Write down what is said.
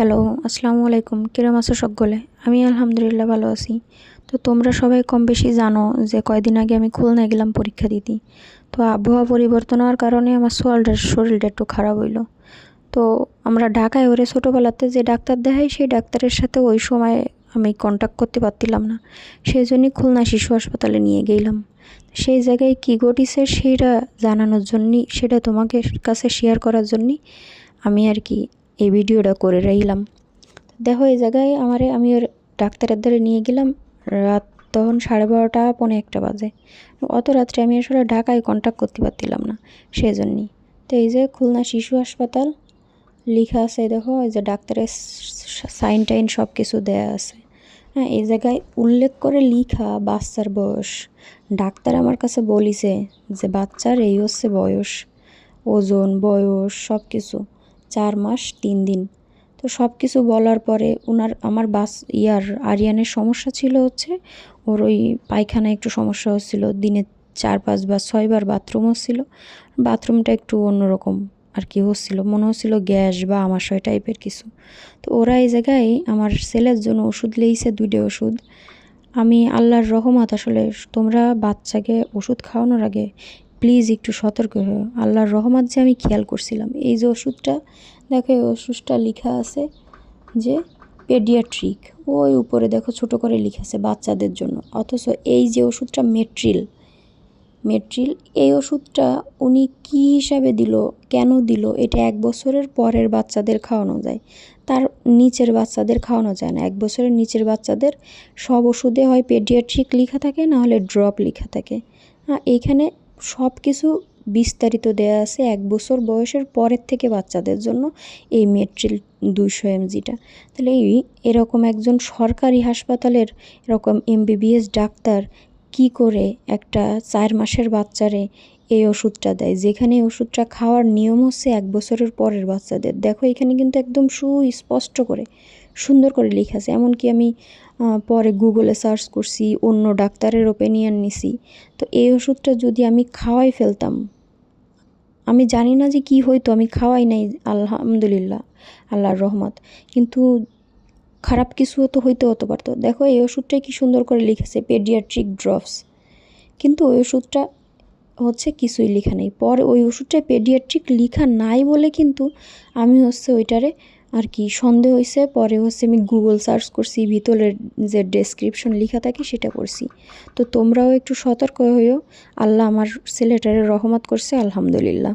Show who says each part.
Speaker 1: Hello, আসসালামু আলাইকুম। কিরম আছো সকলে? আমি আলহামদুলিল্লাহ ভালো আছি। তো তোমরা সবাই কম বেশি জানো যে কয়দিন আগে আমি খুলনা গেলাম পরীক্ষা দিতে। তো আবহাওয়া পরিবর্তন হওয়ার কারণে আমার শরীরটা শরীরটা একটু খারাপ হইল। তো আমরা ঢাকায় ওরে ছোটোবেলাতে যে ডাক্তার দেখাই, সেই ডাক্তারের সাথে ওই সময় আমি কন্ট্যাক্ট করতে পারতিলাম না। সেই জন্যই খুলনা শিশু হাসপাতালে নিয়ে গেলাম। সেই জায়গায় কী ঘটিছে সেইটা জানানোর জন্যই, সেটা তোমাকে কাছে শেয়ার করার জন্যই আমি আর কি এই ভিডিওটা করে রইলাম। দেখো, এই জায়গায় আমারে, আমি ওর ডাক্তারের দ্বারে নিয়ে গেলাম। রাত তখন সাড়ে বারোটা, পৌনে একটা বাজে। অত রাত্রে আমি আসলে ঢাকায় কন্ট্যাক্ট করতে পারছিলাম না সেই জন্যই তো এই যে খুলনা শিশু হাসপাতাল, লেখা আছে দেখো, এই যে ডাক্তারের সাইন টাইন সব কিছু দেয়া আছে। হ্যাঁ এই জায়গায় উল্লেখ করে লিখা, বাচ্চার বয়স। ডাক্তার আমার কাছে বলিছে যে, বাচ্চার এই হচ্ছে বয়স, ওজন, বয়স সব কিছু চার মাস, তিন দিন। তো সব কিছু বলার পরে ওনার আমার বাস ইয়ার আরিয়ানের সমস্যা ছিল হচ্ছে, ওর ওই পায়খানায় একটু সমস্যা হচ্ছিল, দিনে চার পাঁচবার ছয়বার বাথরুম হচ্ছিল। বাথরুমটা একটু অন্যরকম আর কি হচ্ছিল, মনে হচ্ছিল গ্যাস বা আমাশয় টাইপের কিছু। তো ওরা এই জায়গায় আমার ছেলের জন্য ওষুধ লেইছে, দুইটা ওষুধ। আমি আল্লাহর রহমত আসলে তোমরা বাচ্চাকে ওষুধ খাওয়ানোর আগে প্লিজ একটু সতর্ক হও। আল্লাহর রহমত যে আমি খেয়াল করছিলাম। এই যে ওষুধটা, দেখো এই ওষুধটা লেখা আছে যে পেডিয়াট্রিক ওই উপরে দেখো ছোট করে লেখা আছে বাচ্চাদের জন্য। অথচ এই যে ওষুধটা মেট্রিল মেট্রিল, এই ওষুধটা উনি কী হিসাবে দিল, কেন দিল, এটা এক বছরের পরের বাচ্চাদের খাওয়ানো যায়। তার নিচের বাচ্চাদের খাওয়ানো যায় না। এক বছরের নিচের বাচ্চাদের সব ওষুধে হয় পেডিয়াট্রিক লেখা থাকে, না হলে ড্রপ লেখা থাকে। হ্যাঁ এইখানে সব কিছু বিস্তারিত দেয়া আছে এক বছর বয়সের পরের থেকে বাচ্চাদের জন্য এই মেট্রিল দুশো এমজিটা। তাহলে এই এরকম একজন সরকারি হাসপাতালের এরকম এমবিবিএস ডাক্তার কি করে একটা চার মাসের বাচ্চারে এই ওষুধটা দেয়। যেখানে ওষুধটা খাওয়ার নিয়ম হচ্ছে এক বছরের পরের বাচ্চাদের। দেখো এখানে কিন্তু একদম সুস্পষ্ট করে, সুন্দর করে লেখা আছে। এমনকি আমি পরে গুগলে সার্চ করছি, অন্য ডাক্তারের ওপিনিয়ন নিছি। তো এই ওষুধটা যদি আমি খাওয়াই ফেলতাম, আমি জানি না যে কি হইতো, আমি খাওয়াই নাই, আলহামদুলিল্লাহ, আল্লাহর রহমত। কিন্তু খারাপ কিছু তো হইতে হতে পারতো। দেখো এই ওষুধটাই কি সুন্দর করে লিখেছে পেডিয়াট্রিক ড্রপস কিন্তু ওই ওষুধটা হচ্ছে কিছুই লেখা নেই। পরে ওই ওষুধটায় পেডিয়াট্রিক লেখা নাই বলে কিন্তু আমি হচ্ছে ওইটারে আর কি সন্দেহ হয়েছে পরে হচ্ছে আমি গুগল সার্চ করছি ভিতরের যে ডেসক্রিপশন লেখা থাকে সেটা করছি। তো তোমরাও একটু সতর্ক হইও। আল্লাহ আমার ছেলেটারে রহমত করছে, আলহামদুলিল্লাহ।